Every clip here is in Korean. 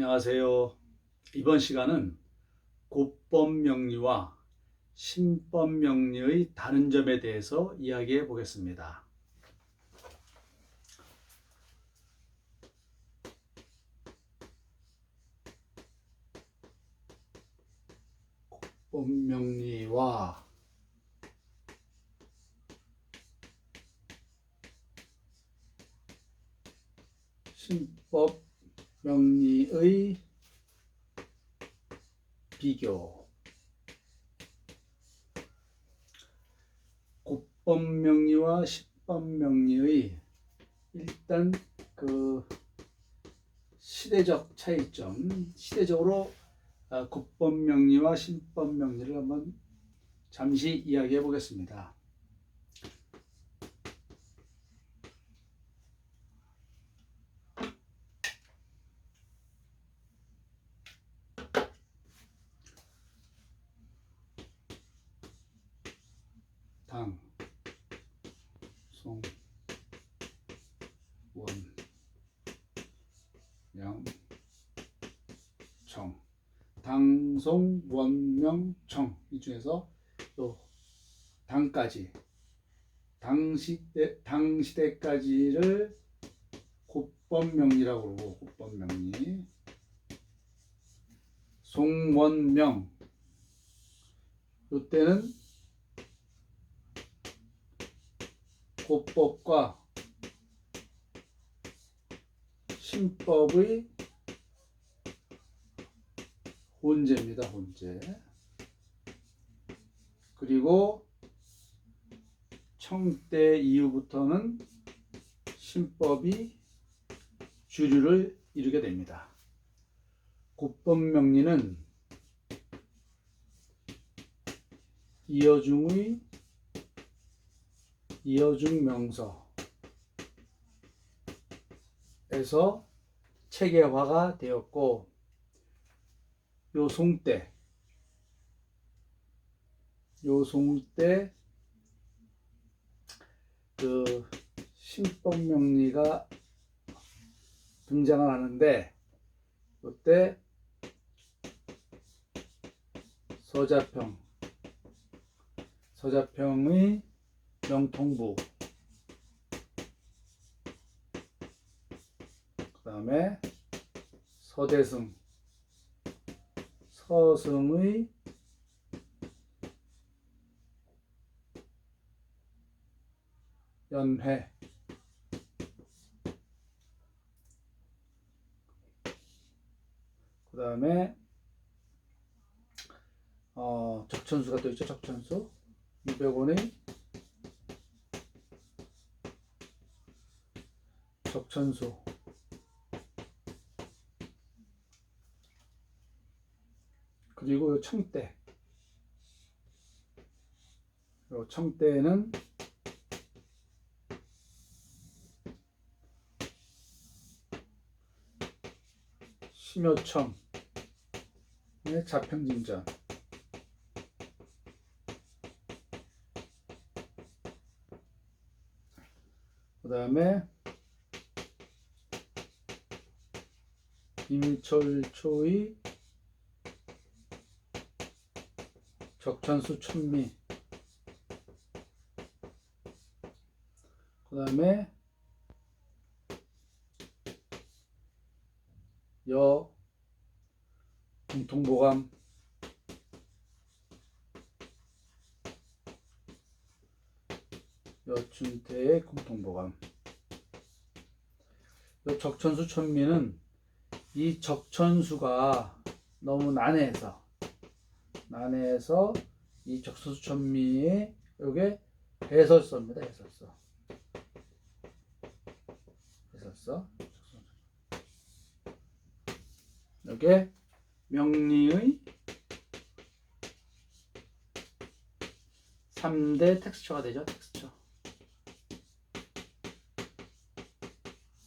안녕하세요. 이번 시간은 고법명리와 신법명리의 다른 점에 대해서 이야기해 보겠습니다. 고법명리와 신법 명리의 비교 고법 명리와 시법 명리의 일단 그 시대적 차이점 시대적으로 아, 고법 명리와 신법 명리를 한번 잠시 이야기해 보겠습니다. 당, 송, 원, 명, 청. 당, 송, 원, 명, 청. 이 중에서 또 당까지, 당시대, 당시대까지를 고법명리라고 그러고, 고법명리. 송원명. 요때는 고법과 신법의 혼재입니다. 혼재. 그리고 청대 이후부터는 신법이 주류를 이루게 됩니다. 고법명리는 이어중의 이어중 명서에서 체계화가 되었고 요송 때. 요송 때 그 신법 명리가 등장을 하는데 그때 서자평 서자평의 명통부 그 다음에 서대승 서승의 연회. 그 다음에 어, 적천수가 또 있죠 적천수. 200원의 적천수 그리고 요 청대. 요 청대는 심요청의 자평진전. 그 다음에 임철초의 적천수 천미. 그 다음에 여 공통보감. 여춘태의 공통보감. 요 적천수 천미는 이 적천수가 너무 난해해서 난해해서 이 적천수 천미의 요게 해설서입니다 해설서. 해설서. 요게 명리의 3대 텍스처가 되죠 텍스처.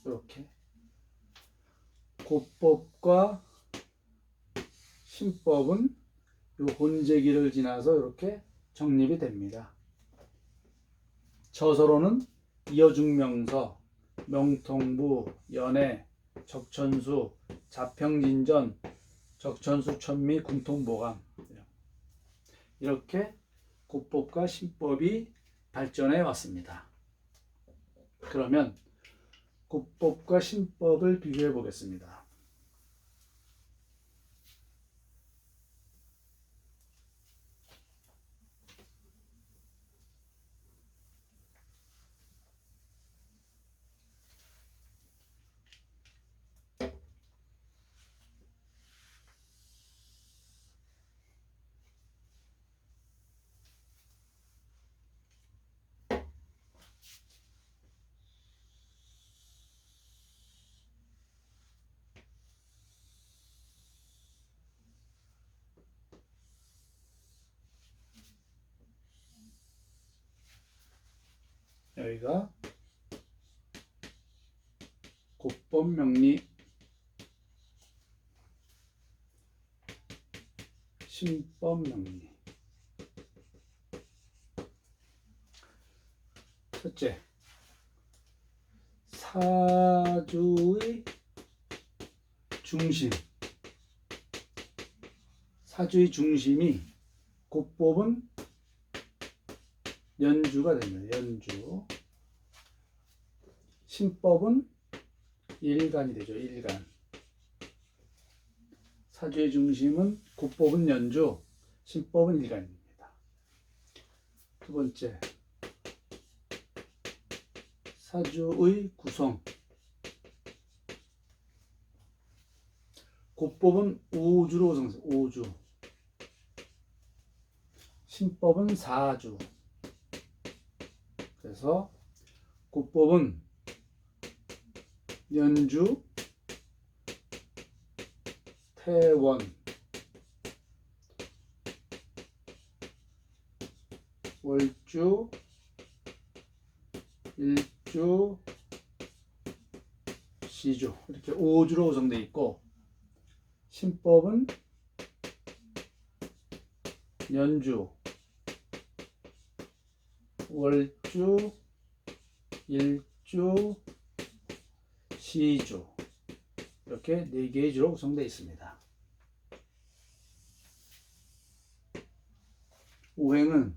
이렇게. 고법과 신법은 요 혼재기를 지나서 이렇게 정립이 됩니다. 저서로는 이어중명서, 명통부, 연해, 적천수, 자평진전, 적천수 천미 궁통보감 이렇게 고법과 신법이 발전해 왔습니다. 그러면 고법과 신법을 비교해 보겠습니다. 여기가 고법 명리 신법 명리 첫째 사주의 중심 사주의 중심이 고법은 연주가 됩니다. 연주. 신법은 일간이 되죠. 일간. 사주의 중심은 국법은 연주, 신법은 일간입니다. 두 번째. 사주의 구성. 국법은 우주로 구성돼 우주. 신법은 사주. 그래서 국법은 연주, 태원, 월주, 일주, 시주. 이렇게 5주로 구성되어 있고 신법은 연주, 월주, 일주, 시주 이렇게 네 개의 주로 구성되어 있습니다. 오행은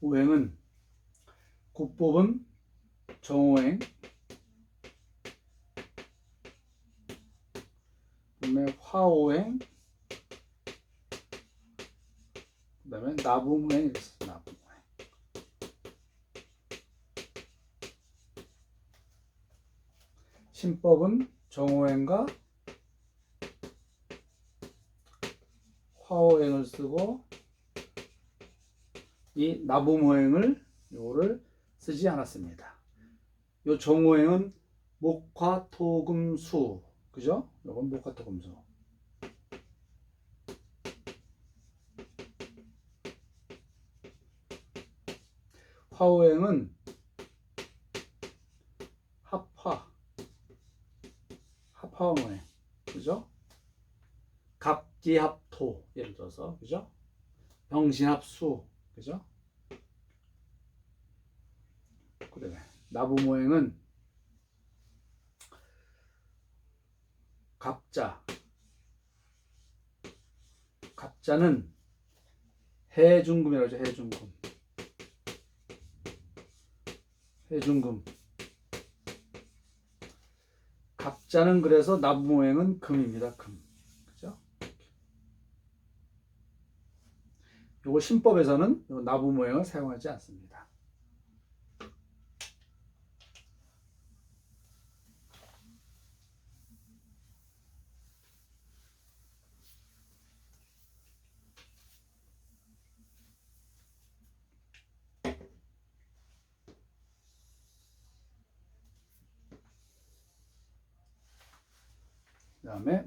오행은 국법은 정오행 그다음에 화오행 그다음에 나부무행 신법은 정오행과 화오행을 쓰고 이 나부모행을 요거를 쓰지 않았습니다. 요 정오행은 목화토금수 그죠? 요건 목화토금수 화오행은 화오행 그죠? 갑기합토 예를 들어서 그죠? 병신합수 그죠? 그다음에 나부모행은 갑자 갑자는 해중금이라고 하죠 해중금 해중금 갑자는 그래서 나부모행은 금입니다 금? 요거 신법에서는 요 나부모행을 사용하지 않습니다. 다음에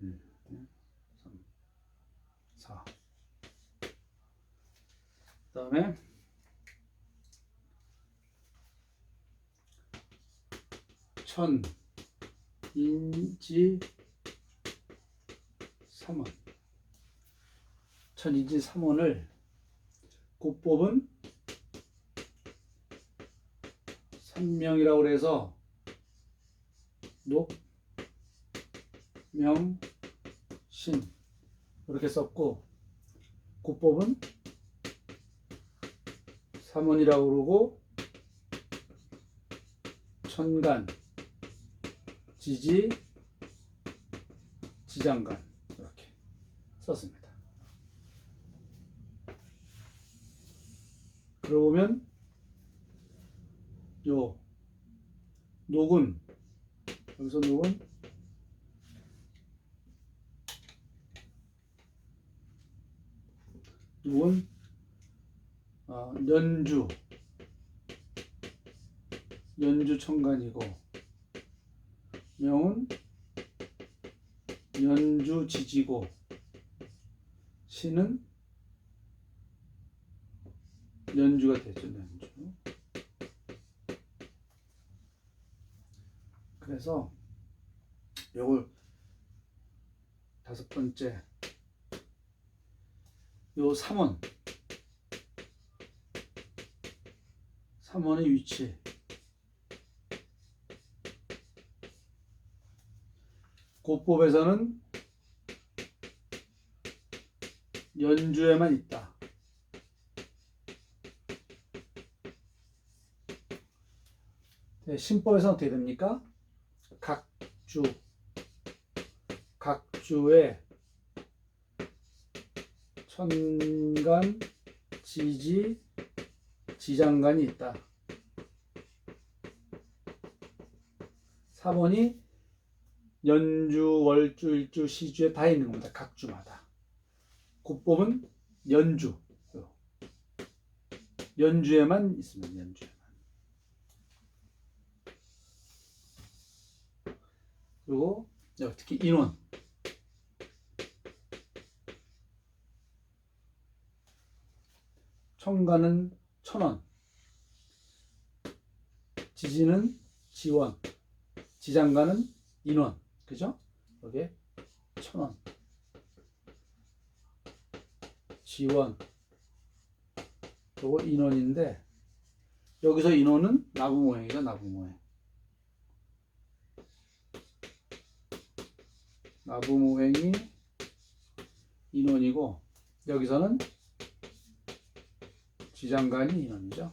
그 다음에 천 인지 삼원. 천 인지 삼원을 곱법은 삼명이라고 해서 녹, 명, 신 이렇게 썼고 고법은 삼원이라고 그러고 천간, 지지, 지장간 이렇게 썼습니다. 그러고 보면 요 녹은 여기서 녹은 녹은 어, 연주 연주 청간이고 명은 연주 지지고 시는 연주가 됐죠 그래서 요걸 다섯 번째 요 3원 3원의 위치 고법에서는 연주에만 있다. 네, 신법에서는 어떻게 됩니까? 각주 각주에 천간 지지 지장간이 있다. 3원이 연주, 월주, 일주, 시주에 다 있는 겁니다. 각 주마다. 곱법은 연주. 연주에만 있습니다. 연주에만. 그리고 특히 인원. 청가는 천원. 지지는 지원. 지장가는 인원. 그죠? 여기에 천 원. 지원. 요거 인원인데 여기서 인원은 나부모행이죠, 나부모행. 나부모행이 인원이고 여기서는 지장간이 인원이죠.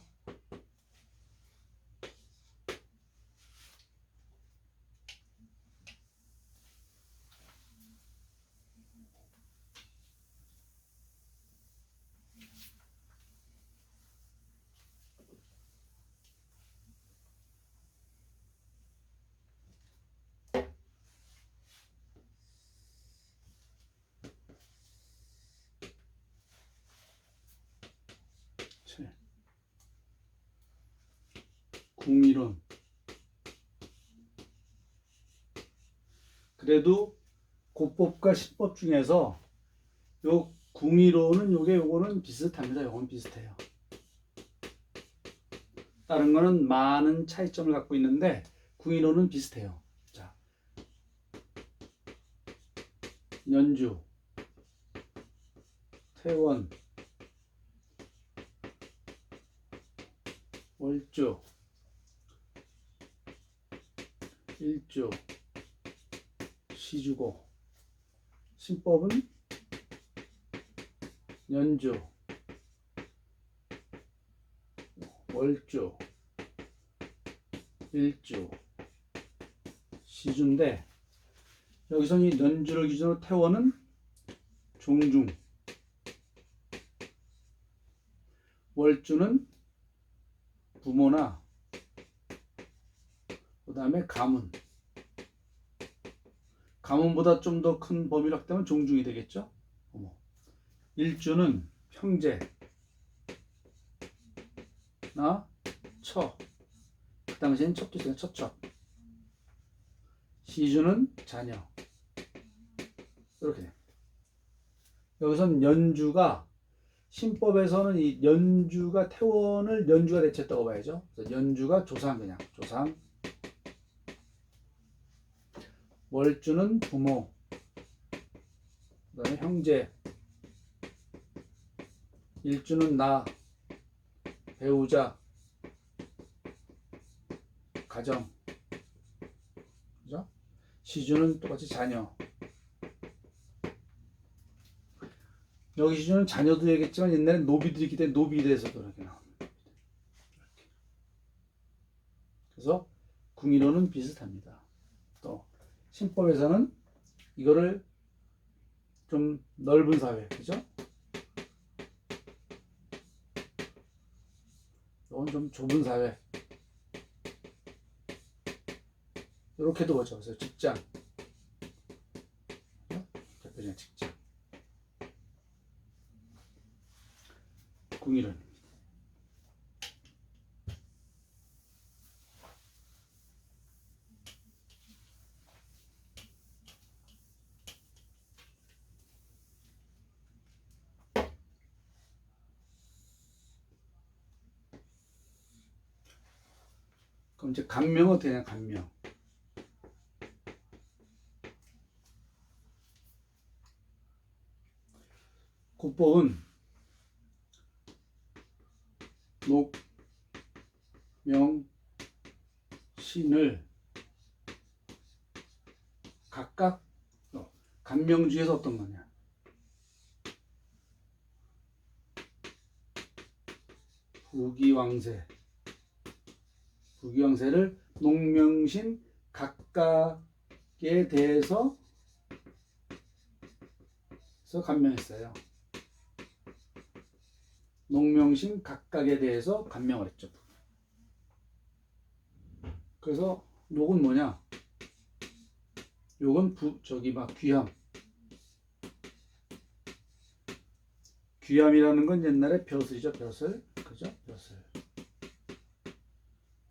궁이론. 그래도 고법과 시법 중에서 요 궁이론은 요게 요거는 비슷합니다. 요건 비슷해요. 다른 거는 많은 차이점을 갖고 있는데 궁이론은 비슷해요. 자. 연주 태원 월주 일주 시주고 신법은 연주 월주 일주 시주인데 여기서 이 연주를 기준으로 태원은 종중. 월주는 부모나 그 다음에 가문 가문보다 좀 더 큰 범위로 확대하면 종중이 되겠죠 부모. 일주는 형제 나 처. 그 당시엔 첩도 있어요 첩첩 시주는 자녀 이렇게 여기서는 연주가 신법에서는 이 연주가 태원을 연주가 대체했다고 봐야죠. 연주가 조상 그냥 조상. 월주는 부모. 그 다음에 형제. 일주는 나 배우자. 가정. 그죠? 시주는 똑같이 자녀. 여기 시주는 자녀도 얘기했지만 옛날에 노비들이 있기 때문에 노비에 대해서도 이렇게 나옵니다. 그래서 궁의론은 비슷합니다. 또 신법에서는 이거를 좀 넓은 사회, 그죠? 이건 좀 좁은 사회. 이렇게도 보죠. 그래서 직장. 어? 대표적인 직장. 궁이론. 이제 감명 어떻게 되냐, 감명. 국법은 녹, 명, 신을 각각 어, 감명 중에서 어떤 거냐? 부기왕세 부기왕세를 농명신 각각에 대해서 서 감명했어요. 농명신 각각에 대해서 감명을 했죠. 그래서 욕은 뭐냐? 욕은 부 저기 막 귀함. 귀함이라는 건 옛날에 벼슬이죠? 벼슬.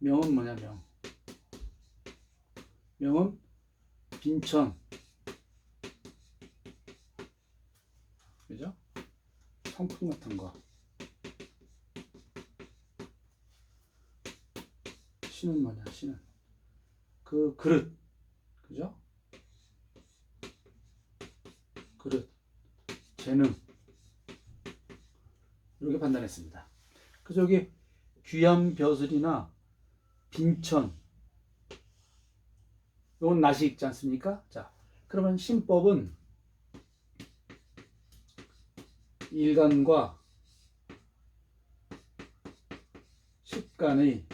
명은 뭐냐, 명. 명은 빈천. 그죠? 성품 같은 거. 신은 뭐냐, 신은. 그 그릇. 그죠? 그릇. 재능. 이렇게 판단했습니다. 그래서 여기 귀암 벼슬이나 빈천. 이건 낯이 있지 않습니까? 자, 그러면 신법은 일간과 식간의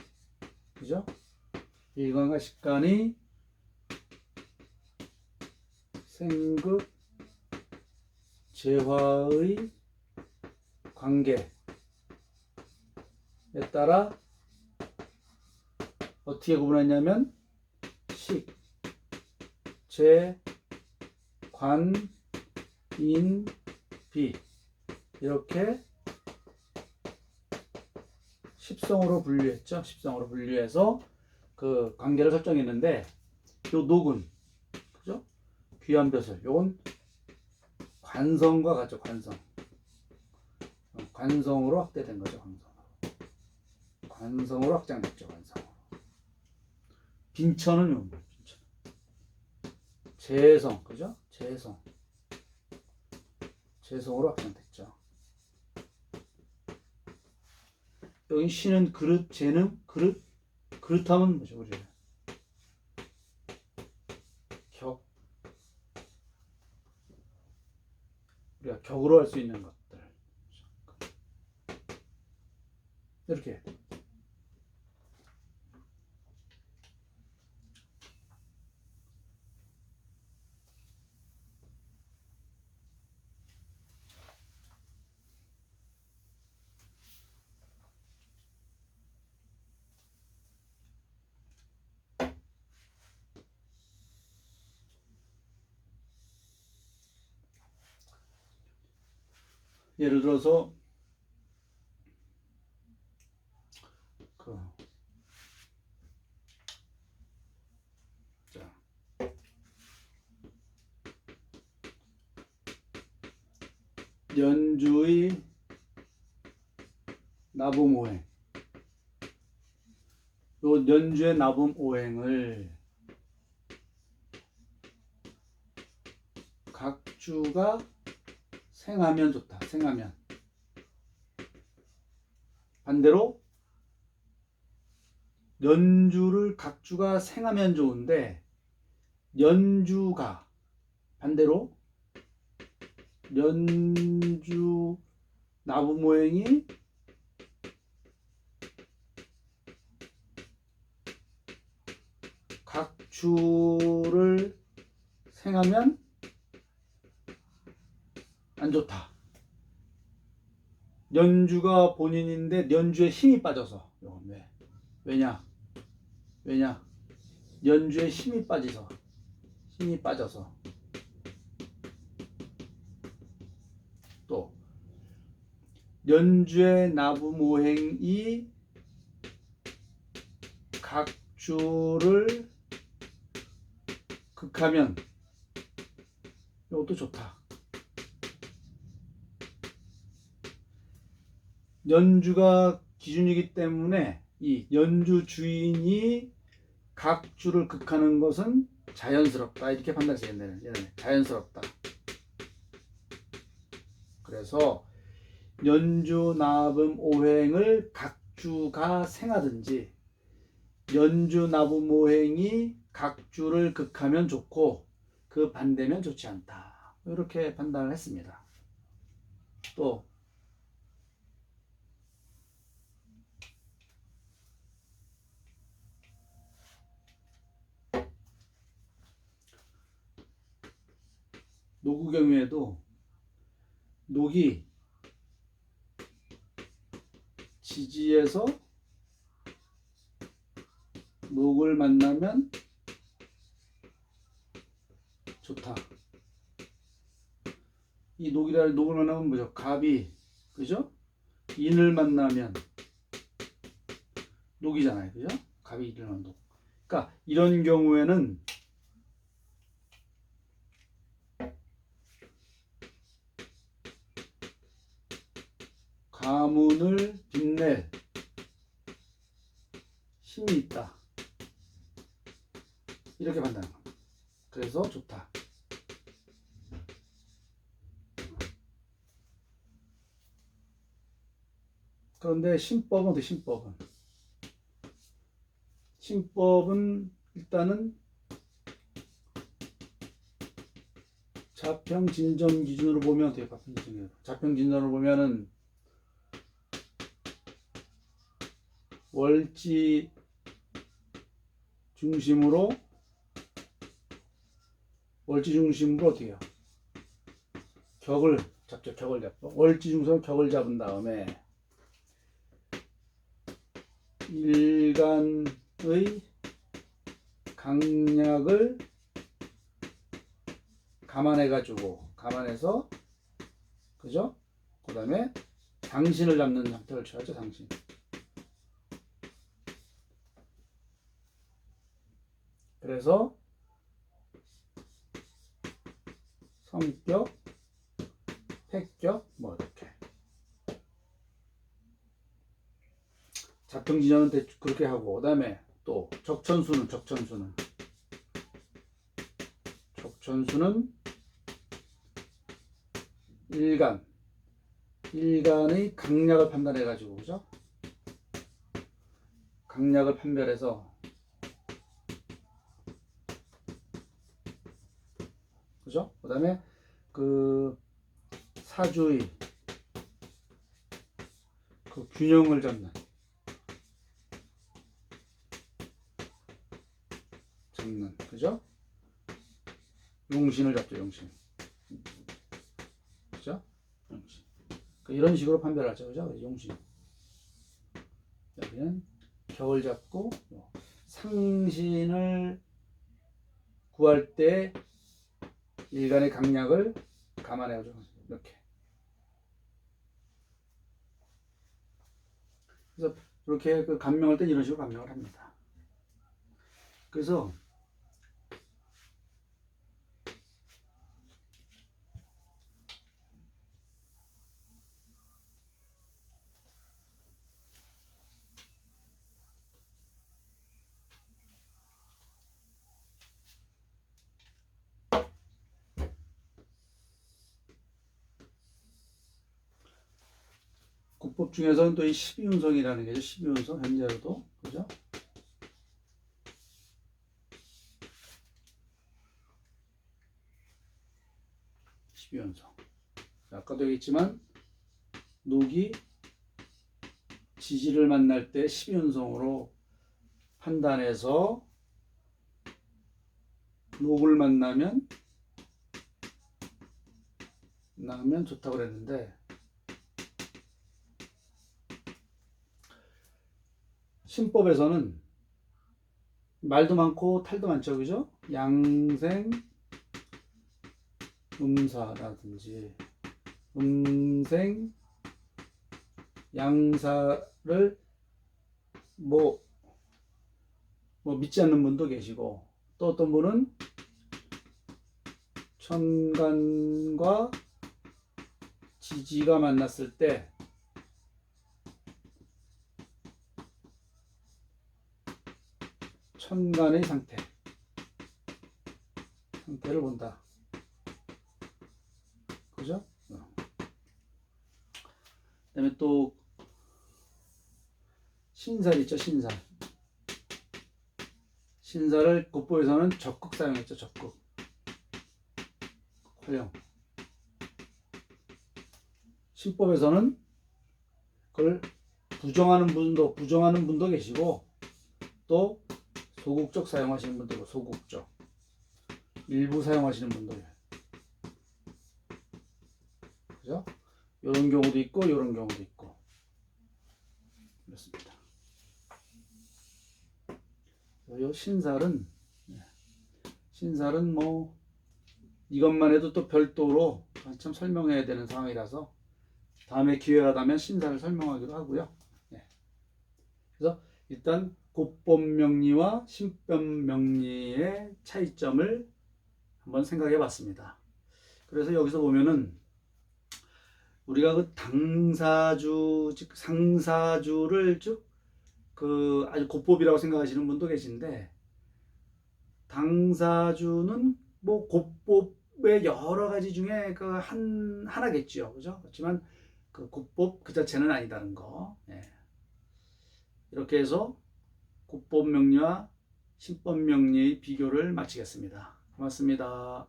그죠? 일간과 식간의 생극 재화의 관계에 따라 어떻게 구분했냐면 식, 재, 관, 인, 비 이렇게 십성으로 분류했죠. 십성으로 분류해서 그 관계를 설정했는데 요 녹은 그죠? 귀한 벼슬 요건 관성과 같죠. 관성. 어, 관성으로 확대된 거죠. 관성으로. 관성으로 확장됐죠. 관성으로. 빈천은 요 빈천. 재성 그죠? 재성. 재성으로 확장됐죠. 여기 신은 그릇, 재능, 그릇, 그릇하면 뭐죠, 우리? 격. 우리가 격으로 할 수 있는 것들. 이렇게. 예를 들어서 그 자. 연주의 나붐 오행 요 연주의 나붐 오행을 각주가 생하면 좋다. 생하면. 반대로 연주를 각주가 생하면 좋은데 연주가 반대로 연주 나부 모행이 각주를 생하면 안 좋다. 연주가 본인인데 연주에 힘이 빠져서 왜? 왜냐? 왜냐? 연주에 힘이 빠져서 힘이 빠져서 또 연주의 나부 모행이 각주를 극하면 이것도 좋다. 연주가 기준이기 때문에 이 연주 주인이 각 주를 극하는 것은 자연스럽다 이렇게 판단해서 얘네는 자연스럽다. 그래서 연주 나붐 오행을 각 주가 생하든지 연주 나붐 오행이 각 주를 극하면 좋고 그 반대면 좋지 않다. 이렇게 판단을 했습니다. 또 노구 경우에도 녹이 지지에서 녹을 만나면 좋다. 이 녹이라는 녹을 만나면 뭐죠? 갑이 그죠? 인을 만나면 녹이잖아요, 그죠? 갑이 인을 만나면 녹. 그러니까 이런 경우에는 이렇게 판단하는 겁니다. 그래서 좋다. 그런데 신법은 어때 신법은? 신법은 일단은 자평 진전 기준으로 보면 어때요? 자평 진전 자평 진전으로 보면은 월지 중심으로 월지 중심으로 해요? 격을 잡죠. 격을 잡고 월지 중심으로 격을 잡은 다음에 일간의 강약을 감안해 가지고 감안해서 그죠? 그 다음에 당신을 잡는 형태를 취하죠. 당신. 그래서 성격, 폐격 뭐 이렇게. 자평진전은 대충 그렇게 하고 그 다음에 또 적천수는 적천수는. 적천수는 일간. 일간의 강약을 판단해 가지고 그죠? 강약을 판별해서 그죠? 그 다음에 그 사주의 그 균형을 잡는 잡는 그죠? 용신을 잡죠 용신 그죠? 용신 그 이런 식으로 판별하죠 그죠? 용신 여기는 격을 잡고 상신을 구할 때 일간의 강약을 감안해가지고 이렇게 그래서 이렇게 그 감명할 때 이런 식으로 감명을 합니다. 그래서 중에서는 또 이 12음성이라는 게죠. 12음성 현재로도 그죠? 연성 아까도 얘기했지만 녹이 지지를 만날 때 12연성으로 판단해서 녹을 만나면 나면 좋다고 그랬는데 신법에서는 말도 많고 탈도 많죠, 그죠? 양생 음사라든지 음생 양사를 뭐, 뭐 믿지 않는 분도 계시고 또 어떤 분은 천간과 지지가 만났을 때 천간의 상태 상태를 본다. 그죠? 어. 그다음에 또 신살 있죠, 신살. 신살을 국보에서는 적극 사용했죠, 적극. 활용. 신법에서는 그걸 부정하는 분도 부정하는 분도 계시고 또 소극적 사용하시는 분도 있고 소극적 일부 사용하시는 있어요. 그죠? 이런 경우도 있고 이런 경우도 있고 그렇습니다. 요 신살은 네. 신살은 뭐 이것만 해도 또 별도로 한참 설명해야 되는 상황이라서 다음에 기회가 되면 신사를 설명하기로 하고요. 네. 그래서 일단 곱법명리와 신법명리의 차이점을 한번 생각해 봤습니다. 그래서 여기서 보면은 우리가 그 당사주 즉 상사주를 쭉그 아주 곱법이라고 생각하시는 분도 계신데 당사주는 뭐 곱법의 여러 가지 중에 그 한 하나겠죠, 그죠? 그렇지만 그 곱법 그 자체는 아니다는 거. 예. 이렇게 해서 곱법 명리와 신법 명리의 비교를 마치겠습니다. 고맙습니다.